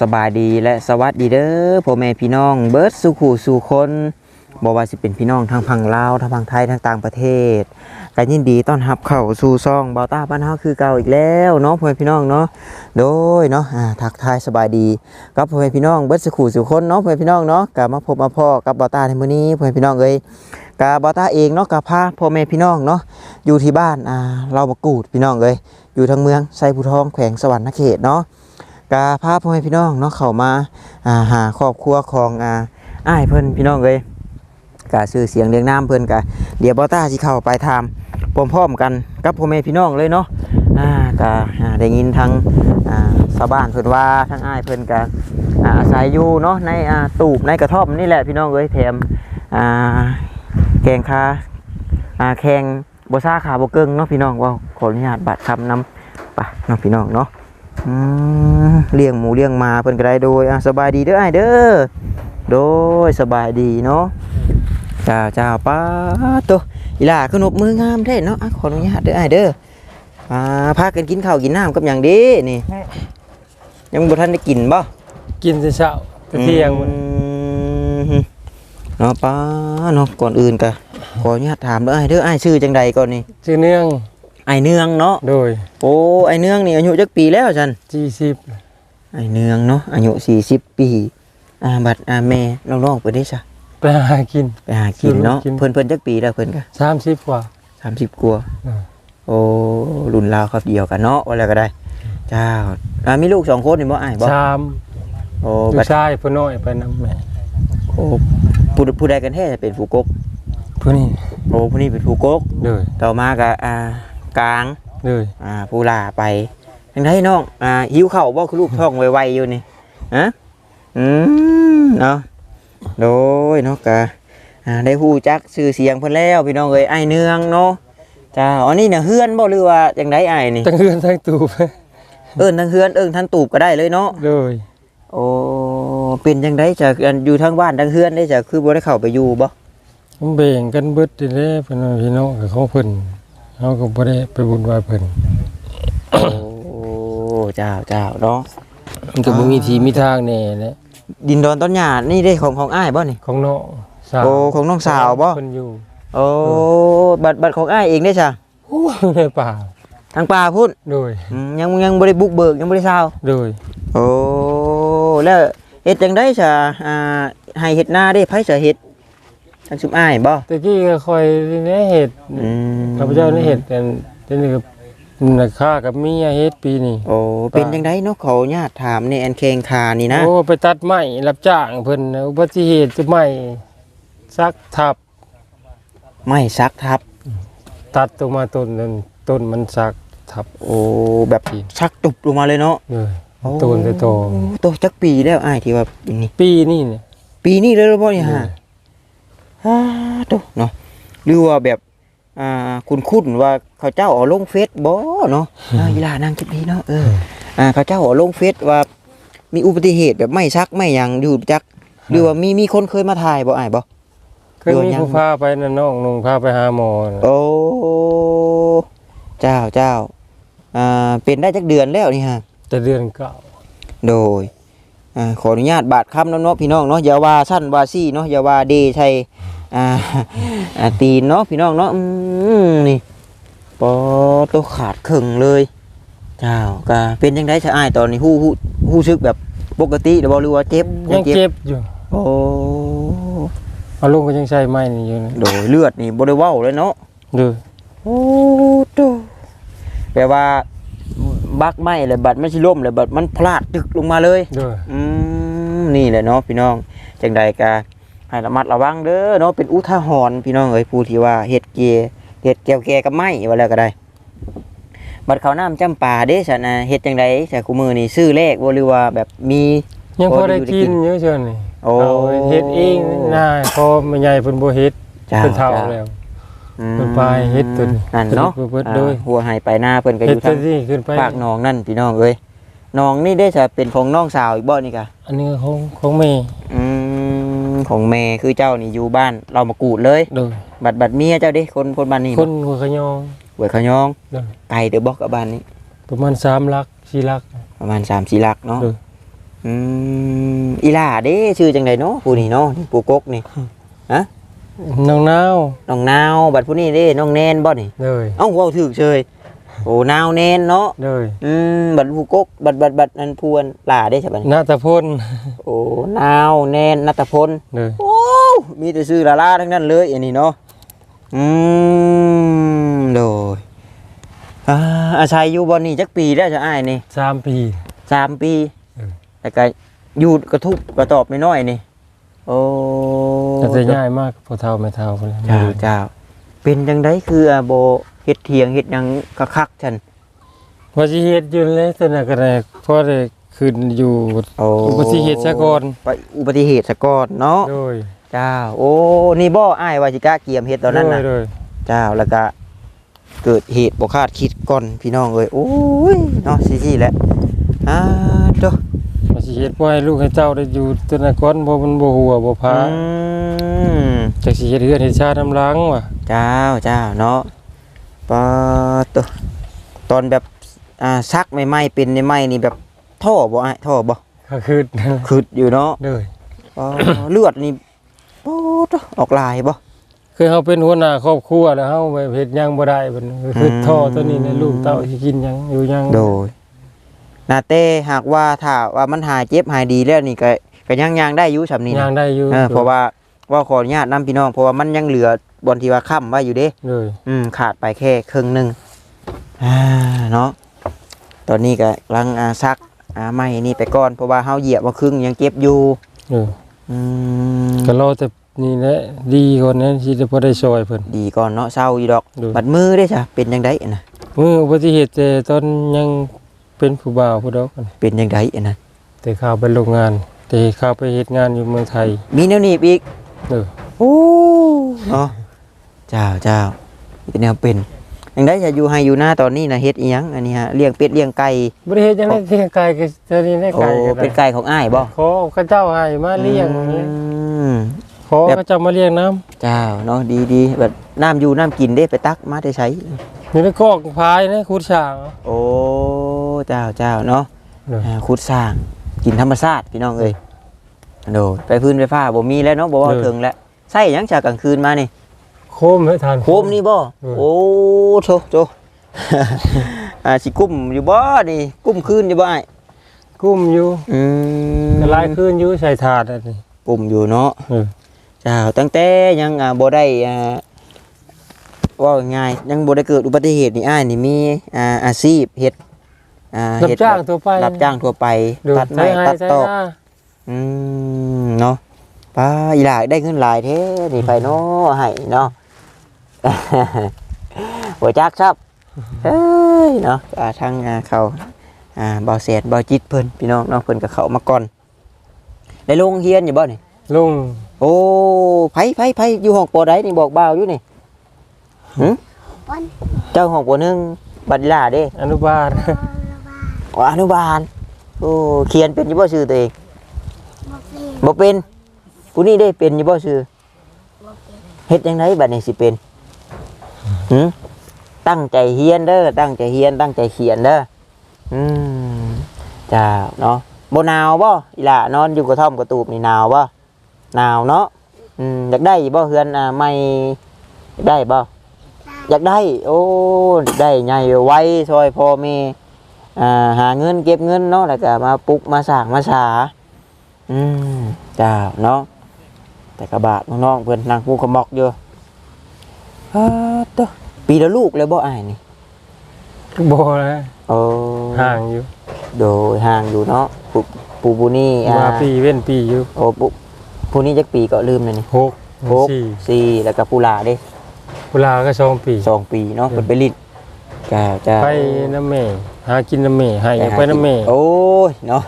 สบายดีและสวัสดีเด้อพ่อแม่พี่น้องเบิร์ดสุขูสู่คนบอกว่าสิเป็นพี่น้องทางพังลาวทางพังไทยทางต่างประเทศก็ยินดีต้อนรับเข้าสู่ซองบาต้าบ้านเฮาคือเก่าอีกแล้วเนาะพ่อแม่พี่น้องเนาะโดยเนาะทักทายสบายดีกับพ่อแม่พี่น้องเบิร์ดสุขูสู่คนเนาะพ่อแม่พี่น้องเนาะกับมาพบมาพ่อกับบาต้าในมื้อนี้พ่อแม่พี่น้องเอ้ยกาบาต้าเองเนาะกับพาพ่อแม่พี่น้องเนาะอยู่ที่บ้านอ่าเรามากูดพี่น้องเอ้ยอยู่ทางเมืองไซภูทองแขวงสวรรณเขตเนาะ กาพาพ่อแม่พี่น้องเนาะเข้ามาอ่าหาครอบครัวของอ่าอ้ายเพิ่นพี่น้องเลยกาชื่อเสียงเรียงน้ำเพิ่นกะเดี๋ยวบอต้าสิเข้าไปทำพร้อมๆกันกับพ่อแม่พี่น้องเลยเนาะอ่ากาได้ยินทางอ่าชาวบ้านเพิ่นว่าทางอ้ายเพิ่นกาอาศัยอยู่เนาะในอ่าตูบในกระท่อมนี่แหละพี่น้องเอ้ยแถมอ่าแกงคาอ่าแข่งบ่ซ่าขาบ่เกิงเนาะพี่น้องว่าขออนุญาตบัดคำนำไปเนาะพี่น้องเนาะ เลี้ยงหมูเลี้ยงหมาเพิ่นก็ได้โดยอะสบายดีเด้อไอ้ายเด้อโดยสบายดีเนาะจ้าจ้าป้าโตอีหล่าขนบมืองามแท้เนาะอะขออนุญาตเด้อไอ้ายเด้ออ่าพากันกินข้าวกินน้ำกับหยังดีนี่ ยังบ่ทันได้กินบ่กินแต่เช้าแต่เที่ยงมันอืมเนาะป้าเนาะก่อนอื่นก็ขออนุญาตถามเด้อไอ้ายเด้อไอ้ายชื่อจังใดก่อนนี่ชื่อเนื่อง ไอ้ายเนืองเนาะโดยโอ้ไอ้ายเนืองนี่อายุจักปีแล้วจันจีสิบไอ้เนืองเนาะอายุ40ปีอ่าบัดอ่าแม่น้องๆเพิ่นได้ซะไปหากินไปหากินเนาะกินเพิ่นเพิ่นจักปีแล้วเพิ่นก็สามสิบกว่า30กว่าอ่าโอ้รุ่นราวครับเดียวกันเนาะว่าแล้วก็ได้เจ้าอ่ามีลูกสองคนนี่บ่อ้ายบ่ชามโอ้ลูบัดกชายผู้น้อยไปนำแม่โอ้ผู้ผู้ใดกันแท้จะเป็นผู้กกผู้นี้โอ้ผู้นี้เป็นผู้กกโดยต่อมาก็อ่า กลางโดยอ่าผู้ลาไปจังไดน้องอ่าหิวข้าวบ่คือลูกท้องไวๆอยู่นี่ฮะอืมเนาะโดยเนาะกะอ่าได้ฮู้จักชื่อเสียงเพิ่นแล้วพี่น้องเอ้ยไอ้ายเนืองเนาะจ้าอันนี้น่ะเฮือนบ่หรือว่าจังไดอ้ายนี่ทั้งเรือนทั้งตูบเอิ้นทั้งเฮือนเอิ้นทั้งตูบก็ได้เลยเนาะโดยโอ้ เป็นจังไดจะอันอยู่ทั้งบ้านทั้งเฮือนได้จะคือบ่ได้เข้าไปอยู่บ่มันแบ่งกันเบิดเด้เพิ่นว่าพี่น้องกับของเพิ่น เฮาก็บ่ได้ไปบุญไหว้เพิ่นโอ้เจ้าเจ้าเนาะมันก็บ่มีที่มีทางแน่แหละดินดอนต้นหญ้านี่ได้ของของอ้ายบ่นี่ของน้องสาวโอ้ของน้องสาวบ่เพิ่นอยู่โอ้บัตรบัตรของอ้ายเองได้จ้ะโอ้ยในป่าทางป่าพุ่นโดยอืมยังยังบ่ได้บุกเบิกยังบ่ได้ซาวโดยโอ้แล้วเฮ็ดจังได้ซะอ่าให้เฮ็ดนาได้ไผจะเฮ็ด ทางซุมอ้ายบ่ตะกี้ก็คอยในเฮ็ดอืมข้าพเจ้าได้เห็ดแต่เดี๋ยวนี้ก็ราคากับเมียเฮ็ดปีนี้โอ้เป็นจังไดเนาะขออนุญาตถามในอันแข่งคานี่นะโอ้ไปตัดไม้รับจ้างเพิ่นนะอุบัติเหตุไม้ซักทับไม่ซักทับ ตัดตรงมาต้นนั้นต้นมันซักทับ โอ้แบบชักตุบลงมาเลยเนาะเลยต้นแต่โตโอ้โตจักปีแล้วอ้ายที่ว่าเป็นนี่ปีนี้เนี่ยปีนี้เลยหรือบ่นี่ฮะ ฮ่าโตเนาะหรือว่าแบบอ่าคุณคุ้นๆว่าเขาเจ้าเอาลงเฟซบ่เนาะอ่าอีหลานั่งคิดดีเนาะเอออ่าเขาเจ้าเอาลงเฟซว่ามีอุบัติเหตุแบบไม่ซักไม่หยังอยู่จักหรือว่ามีมีคนเคยมาถ่ายบ่อ้ายบ่เคยโดนมียังผู้พาไปนะน้องนุ่งพาไปหาหมอน่ะโอ้เจ้าเจ้าอ่าเป็นได้จักเดือนแล้วนี่ฮะ แต่เดือนเก่าโดยอ่าขออนุญาตบาดคำน้ำเนาะพี่น้องเนาะอย่าว่าสั้นว่าซี่เนาะอย่าว่าเดชัย อ่าอ่าตีนเนาะพี่น้องเนาะอืมนี่ปอตัวขาดครึ่งเลยเจ้าก็เป็นยังไงชะอ้ายตอนนี้ฮู้ฮู้ฮู้ซึกแบบปกติหรือบ่หรือว่าเจ็บยังเจ็บอยู่โอ้เอาลงก็ยังใช้ไม้นี่อยู่นะโดยเลือดนี่บ่ได้เว้าเลยเนาะเด้อโอ้โตแปลว่าบักไหมเลยบัดมันสิล่มเลยบัดมันพลาดตึกลงมาเลยเด้ออืมนี่แหละเนาะพี่น้องจังใดกะ ให้ระมัดระวังเด้อเนาะเป็นอุทาหรณ์พี่น้องเอ้ยผู้ที่ว่าเฮ็ดเกียเฮ็ดแก้วแก่กับไม้ว่าแล้วก็ได้บัดเขาวน้ำจำปาเด้ซั่นน่ะเฮ็ดจังไดแต่กูมือนี่ซื้อเลขบ่หรือว่าแบบมียังพอได้พอได้อยู่ได้กิกินนเยอะเชิญนี่โอ้เอาเฮ็ดเองน่าพอแม่ใหญ่เพิ่นบ่เฮ็ดจ้าเพิ่นเฒ่าจ้าแล้วอืมเพิ่นไปเฮ็ดตัวนี้นั่นเนาะเพิ่นเบิดอ่าโดยหัวหายไปหน้าเพิ่นก็อเฮ็ดยู่ตัทาวงนี้ขึ้นไปปากหนองนั่นพี่น้องเอ้ยหนองนี่ได้จะเป็นของน้องสาวอีกบ่นี่กะอันนี้ของของแม่อืม ของแม่คือเจ้านี่อยู่บ้าน เรามากูดเลย โดยบัดบัดเมียเจ้าเด้คนคนบ้านนี้คนหัวขยองหวยเขายองโดยไก่เดือบอกกับบ้านนี้ ประมาณ3ลัก4ลัก ประมาณ3 4ลักเนาะเออ อืมอีหล่าเด้ชื่อจังไดเนาะผู้นี่เนาะนี่ปูกกนี่น้องนาวน้องนาวบัดผู้นี้เด้น้องแนนบ่นี่เลยเอ้าเว้าถูกเฉย โอ้นาวแนนเนาะเลยอืมบัดผู้กกบัดบัดบัดอันพวนหล่าได้ใช่ปะนี่นาตะพลโอ้นาวแนนนัตพลเลยโอ้มีแต่ชื่อลาลาทั้งนั้นเลยอันนี้เนาะอืมโดยอ่าอาศัยอยู่บ่นี่จักปีแล้วจะอ้ายนี่สามปีสามปีเออแต่ก็อยู่กระทุบกระตอบน้อยๆนี่โอ้จะจะง่ายมากพอเท่าไม่เท่าไปเลยเจ้าเจ้าเป็นจังไดคืออาโบ เฮ็ดเถียงเฮ็ดหยังคักๆฉันว่าสิเฮ็ดอยู่เลยแต่น่ะก็ได้พอได้ขึ้นอยู่โอ้อุบัติเหตุซะก่อนไปอุบัติเหตุซะก่อนเนาะโดยเจ้า โอ้นี่บ่อ้ายว่าสิกล้าเกียมเฮ็ดตอนนั้นน่ะโดยเจ้าแล้วก็เกิดเหตุบ่คาดคิดก่อนพี่น้องเอ้ยโอ้ยเนาะสิๆแหละอ่าโตว่าสิเฮ็ดบ่ให้ลูกให้เจ้าได้อยู่ตัวน่ะก่อนบ่มันบ่หัวบ่พาอืมจักสิเฮ็ดเฮือนเฮ็ดชาติน้ำล้างว่ะเจ้าเจ้าเนาะ ปาตัวตอนแบบอ่าซักใหม่ๆเป็นใหม่ๆนี่แบบท่อบ่อ้ายท่อบ่ก็คือคืดอยู่เนาะเลย อ๋อเลือดนี่โอ้ตะออกลายบ่ คือเฮาเป็นหัวหน้าครอบครัวแล้วเฮาไปเฮ็ดหยังบ่ได้บัดนี้คืออืมท่อตัวนี้ในลูกเต้าสิกินหยังอยู่หยังโดยนาเต้หากว่าถ้าว่ามันหายเจ็บหายดีแล้วนี่ก็ก็ยังยังได้อยู่สำนี้หยันะงได้อยู่ เออเพราะว่าว่าขออนุญาตนํพี่น้องเพราะว่ามันยังเหลือ บอนที่ว่าค้ำไว้อยู่เด้ เลยอืมขาดไปแค่ครึ่งหนึงอ่าเนาะตอนนี้ก็กำลังอ่าซักอ่าไม้นี่ไปก่อนเพราะว่าเฮาเหยียบว่าครึ่งยังเจ็บอยู่เอออืมก็รอแต่นี่แหละดีก่อนนั้นสิจะพอได้ช่วยเพิ่น ดีก่อนเนาะเศร้าอยู่ดอกดู บัดมือได้จ้ะเป็นจังไดน่ะมืออุบัติเหตุแต่ตอนยังเป็นผู้บ่าวผู้ดอกกันเป็นจังไดน่ะแต่ข้าวไปโรงงาน แต่ข้าวไปเฮ็ดงานอยู่เมืองไทยมีแนวหนีบอีกเออโอ้เนาะ เจ้าเจ้าเป็นแนวเป็นยังได้จะอยู่ให้อยู่หน้าตอนนี้นะเฮ็ดอีหยังอันนี้ฮะเลี้ยงเป็ดเลี้ยงไก่บ่ได้เฮ็ดจังได๋เลี้ยงไก่ก็จะนี่ได้โอ้ไก่ก็เป็นได้ไก่ของอ้ายบ่ขอเขาเจ้าให้มาเลี้ยงอย่างนี้อืมขอเขาเจ้ามาเลี้ยงน้ำเจ้าเนาะดีดีแบบน้ำอยู่น้ำกินได้ไปตักมาได้ใช้นี่ได้กอกพายนะขุดช่างโอ้เจ้าเจ้าเนาะเอออ่าขุดสร้างกินธรรมชาติพี่น้องเอ้ยโดดไปพื้นไฟฟ้าบ่มีแล้วเนาะบ่ว่าถึงแล้วใส่หยังจากกลางคืนมานี่ โคมให้ทานโคมนี่บ่เออโอ้โถโถอ่าสิกุ้มอยู่บ่นี่กุ้มคืนอยู่บ่อ้ายกุ้มอยู่อืมละลายคืนอยู่ใส่ถาดอันนี้กุ้มอยู่เนาะเออจ้าตั้งแต่ยังอ่าบ่ได้อ่าว่าง่ายยังบ่ได้เกิดอุบัติเหตุนี่อ้ายนี่มีอ่าอาชีพเฮ็ดอ่ารับเฮ็ดจ้างแบบตัวไปรับจ้างทั่วไปดูตัดไม้ใช้ให้ตัดใช้ตอกหน้าอืมเนาะป้าอีหลายได้เงินหลายแท้นี่ไปเนาะให้เนาะ บ่จักครับเอ้ยเนาะอ่าทางอ่าเขาอ่าบ่แสนบ่จิตเพิ่นพี่น้องเนาะเพิ่นก็เข้ามาก่อน ได้ลงเรียนอยู่บ่นี่ลุงโอ้ไผไผไผอยู่ห้องปอใดนี่บอกบ่าวอยู่นี่หึเจ้าห้องปอหนึ่งบัดนี้ล่าเด้อนุบาลอ๋ออนุบาลโอ้เขียนเป็นอยู่บ่ชื่อตัวเองบ่เป็นผู้นี้ได้เป็นอยู่บ่ชื่อเฮ็ดจังไดบัดนี้สิเป็น หึตั้งใจเฮียนเด้อตั้งใจเฮียนตั้งใจเขียนเด้ออืมจ้าเนาะบ่หนาวบ่อีหล่านอนอยู่กระท่อมกระตูบนี่หนาวบ่หนาวเนาะอืมอยากได้บ่เฮือนอ่าไม่อยากได้บ่อยากได้ โอ้ได้ใหญ่ไว้ช่วยพ่อแม่อ่าหาเงินเก็บเงินเนาะแล้วก็มาปลุกมาสร้างมาสาอืมจ้าเนาะแต่กระบาดน้องๆเพื่อนนางปูขมอกอยู่ ฮาตวปีละลูกเลยบ่อายนี่บ่นะโอ้ห่างอยู่โดยห่างอยู่เนาะปูปูปูนี่อ่ามาปีเว้นปีอยู่โอ้ปูปูนี่จักปีก็ลืมเลยนี่หกหกสี่สี่แล้วก็ปูลาเด้เวลาก็สองปี สองปีเนาะเพิ่นไปลิ้นจ้าจ้าไปน้ำแม่หากินน้ำแม่ให้อยากไปน้ำแม่โอ้ยเนาะ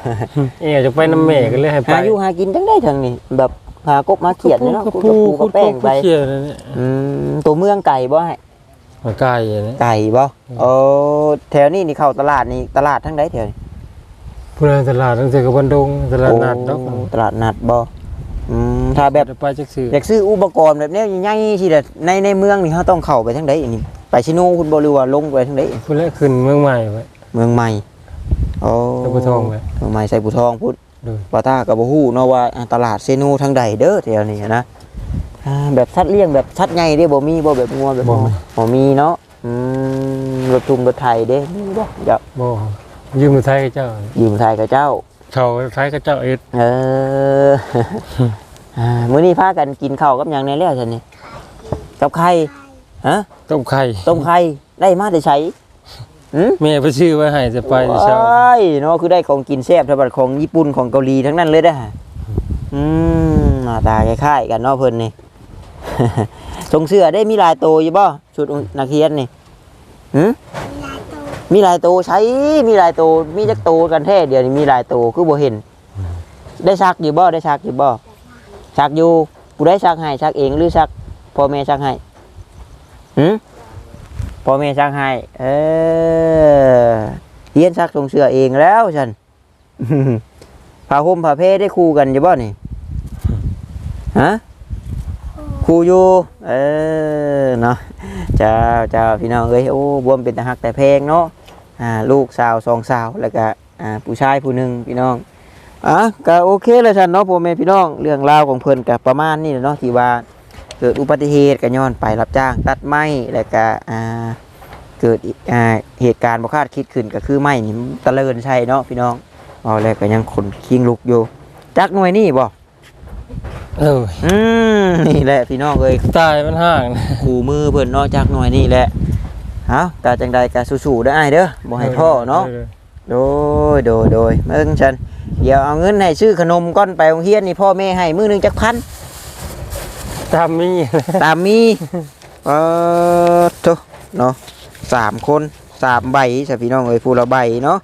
เอ๊ะอยากจะไปน้ำแม่ก็เลยให้ไปหาอยู่หากินจังได้ทางนี้แบบ หากบมาเขียดนี่เนาะกระกูปูกับปูคุกับดแป้งปูไปเขียดนั่นเนี่ยอืมตัวเมืองไก่บ่ให้มาไก่อันนี้ไก่บ่โอ้แถวนี้นี่เข้าตลาดนี่ตลาดทั้งใดแถวนี้ผู้ใดตลาดตั้งแต่กับบันดงตลาดนัดดอกโอ้ตลาดนัดบ่อืมถ้าแบบจะไปจักซื้ออยากซื้ออุปกรณ์แบบเนี้ยใหญ่ๆสิเด้อในในเมืองนี่เฮาต้องเข้าไปทางใดอันนี้ไปชิโนคุณบ่หรือว่าลงไปทางใดผู้แรกขึ้นเมืองใหม่ไว้เมืองใหม่โอ้ใส่ปูทองไว้เมืองใหม่ใส่ปูทองพุทธโดย บอต้ากับบ่ฮู้เนาะว่าอ่าตลาดเซนูทางใดเด้อแถวนี้นะอ่าแบบสัตว์เลี้ยงแบบสัตว์ใหญ่เด้บ่มีบ่แบบงัวแบบบ่มีบ่มีเนาะอืมรถทุงรถไถเด้มีบ่เดี๋ยวบ่ยืมมือไทยเจ้า ยืมไทยกับเจ้าเขาไทยกับเจ้าเอ็ดเอออ่ามื้อนี้พากันกินข้าวกับหยังแน่แล้วซั่นนี่กับไข่ฮะต้มไข่ต้มไข่ได้มาได้ใช้ หืมแม่ไปชื่อไว้ให้จะไปเช้า โอ้ยเนาะคือได้ของกินแซ่บทั้งบัดของญี่ปุ่นของเกาหลีทั้งนั้นเลยเด้ออืมหน้าตาคล้ายๆกันเนาะเพิ่นนี่ ทรงเสื้อได้มีลายโตอยู่บ่ชุดนักเรียนนี่หืมมีลายโตใช้มีลายโตมีจักโตกันแท้เดี๋ยวนี้มีลายโตคือบ่เห็น ได้ซักอยู่บ่ได้ซักอยู่บ่ซักอยู่ผู้ได้ซักให้ซักเองหรือซักพ่อแม่ซักให้หืม พ่อแม่ซักให้ เออเฮียนซักทรงเสื้อเองแล้วฉันผ้าห่มผ้าเพได้คู่กันอยู่บ่นี่ฮะคู่อยู่ เออเนาะเจ้าเจ้าพี่น้องเอ้ยโอ้บวมเป็นตาหักแต่เพลงเนาะอ่าลูกสาวสองสาวแล้วก็อ่าผู้ชายผู้หนึ่งพี่น้องอะก็โอเคเลยท่านเนาะพ่อแม่พี่น้องเรื่องราวของเพิ่นกับประมาณนี้เนาะที่ว่า เกิดอุบัติเหตุก็ย้อนไปรับจ้าง ตัดไม้แล้วก็อ่าเกิดอีกอ่าเหตุการณ์บ่คาดคิดขึ้นก็คือไม้นี่มันตะเลินใช่เนาะพี่น้องเอาแล้วก็ยังขนคิงลุกอยู่จักหน่วยนี่บ่เอออืมนี่แหละพี่น้องเอ้ยตายมันห่างนะขู่มือเพิ่นเนาะจักหน่วยนี่แหละเอ้ากะจังใดกะสู้ๆเด้ออ้ายเด้อบ่ให้ท้อเนาะโดยโดยโดยเมื่อฉันเดี๋ยวเอาเงินให้ซื้อขนมก้อนไปโรงเรียนนี่พ่อแม่ให้มือหนึ่งจักพัน ตามมีตามมีเออโถเนาะสามคนสามใบสพี่น้องเอ้ยผู้ละใบเนาะ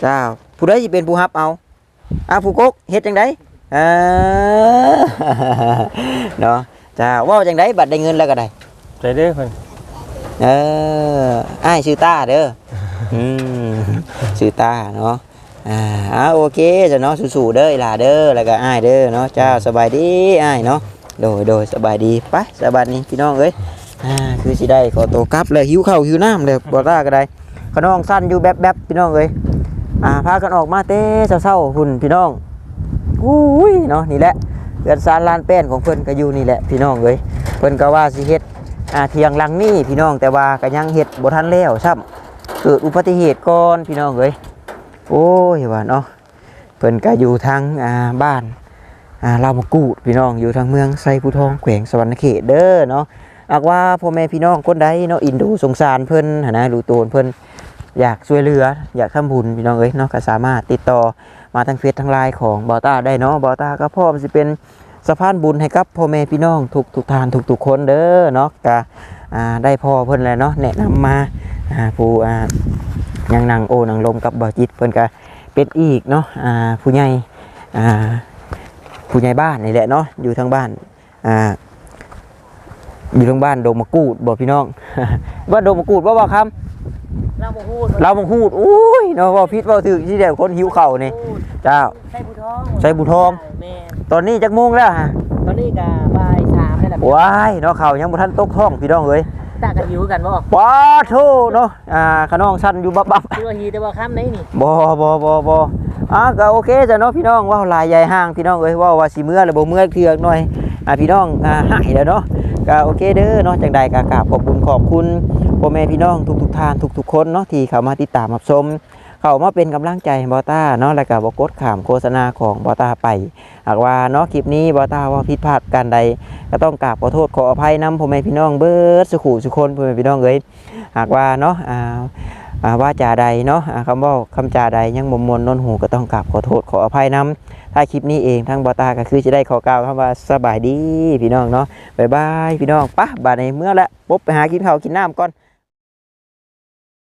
เจ้าผู้ใดจะเป็นผู้ฮับเอาอะผู้กกเฮ็ดจังไดเออเนาะเจ้าเว่าจังไดบัตรได้เงินแล้วก็ได้ใจเด้อเพิ่นเอออ้ายชื่อตาเด้ออืมชื่อตาเนาะอ่าอ่าโอเคจ้ะเนาะสู้ๆเด้ออีหล่าเด้อแล้วก็อ้ายเด้อเนาะเจ้าสบายดีอ้ายเนาะ โดยโดยสบายดีไปสบายนี้พี่น้องเอ้ยอ่าคือสิได้ขอตัวกลับเลยหิวข้าวหิวน้ำเลยบ่ได้ก็ได้ขน้องสั้นอยู่แบบๆพี่น้องเอ้ยอ่าพากันออกมาเต้เศร้าๆหุ่นพี่น้องอุ้ยเนาะนี่แหละเรือนซานลานแป้นของเพิ่นก็อยู่นี่แหละพี่น้องเอ้ยเพิ่นก็ว่าสิเฮ็ดอ่าเทียงลังนี่พี่น้องแต่ว่าก็ยังเฮ็ดบ่ทันแล้วซ้ำเกิดอุบัติเหตุก่อนพี่น้องเอ้ยโอ้ยว่าเนาะเพิ่นก็อยู่ทางอ่าบ้าน อ่าลามะกูดพี่น้องอยู่ทางเมืองไซภูทองแขวงสวรรณเขตเด้อเนาะหากว่าพ่อแม่พี่น้องคนใดเนาะอินดูสงสารเพิ่นหนะรู้ตัวเพิ่นอยากช่วยเหลือ อยากทำบุญพี่น้องเอ้ยเนาะก็สามารถติดต่อมาทางเฟซทางไลน์ของบอต้าได้เนาะบอต้าก็พร้อมสิเป็นสะพานบุญให้กับพ่อแม่พี่น้องทุกทุกทานทุกทุกคนเด้อเนาะก็ได้พ่อเพิ่นแล้วเนาะแนะนำมาอ่าผู้อ่ายังนางโอนางลมกับบอจิตเพิ่นก็เป็นอีกเนาะผู้ใหญ่ ผู้ใหญ่บ้านนี่แหละเนาะอยู่ทางบ้านอ่าอยู่ทางบ้านโดงมะกูดบอกพี่น้องว่าโดงมะกูดว่าว่าคเราบ่พูดำเราบังพูดอุ้ยเนาะว่าพิษว่าถึกที่เดียวคนหิวเข่าวนี่เจ้าใส่ผู้ท้องใส่บุทองแม่ตอนนี้จักโมงแล้วฮะตอนนี้ก็บ่ายสามนี่แหละว้ายเนาะข่าวยังบ่ทันตกท้องพี่น้องเอ้ยตากันหิวกันบ่ว้าโธเนาะอ่าขน้องสั้นอยู่บับบับคือว่าฮีแต่ว่าค่ำไหนนี่บ่บ่บ่บ่ อะก็โอเคจ้ะเนาะพี่น้องว่าลายใหญ่ห้างพี่น้องเอ้ยว่าว่าสิเมื่อหรือบ่เมื่อเทือกหน่อยอะพี่น้องอ่าหายแล้วเนาะก็โอเคเด้อเนาะจังใดก็กราบขอบคุณขอบคุณพ่อแม่พี่น้องทุกๆท่านทุกๆคนเนาะที่เข้ามาติดตามรับชมเข้ามาเป็นกำลังใจบอต้าเนาะแล้วก็บ่กดข้ามโฆษณาของบอต้าไปหากว่าเนาะคลิปนี้บอต้าว่าผิดพลาดการใด ก็ต้องกราบขอโทษขออภัยนำพ่อแม่พี่น้องเบิร์ดสุขุสุคนพ่อแม่พี่น้องเอ้ยหากว่าเนาะอ่า ว่าจาใดเนาะคำว่าคำจาใดยังมมมนนนหูก็ต้องกราบขอโทษขออภัยน้ำถ้าคลิปนี้เองทั้งบอตาก็คือจะได้ขอกล่าวคำว่าสบายดีพี่น้องเนาะบายบายพี่น้องปะบาดในเมื่อละปุ๊บไปหากินข้าวกินน้ำก่อน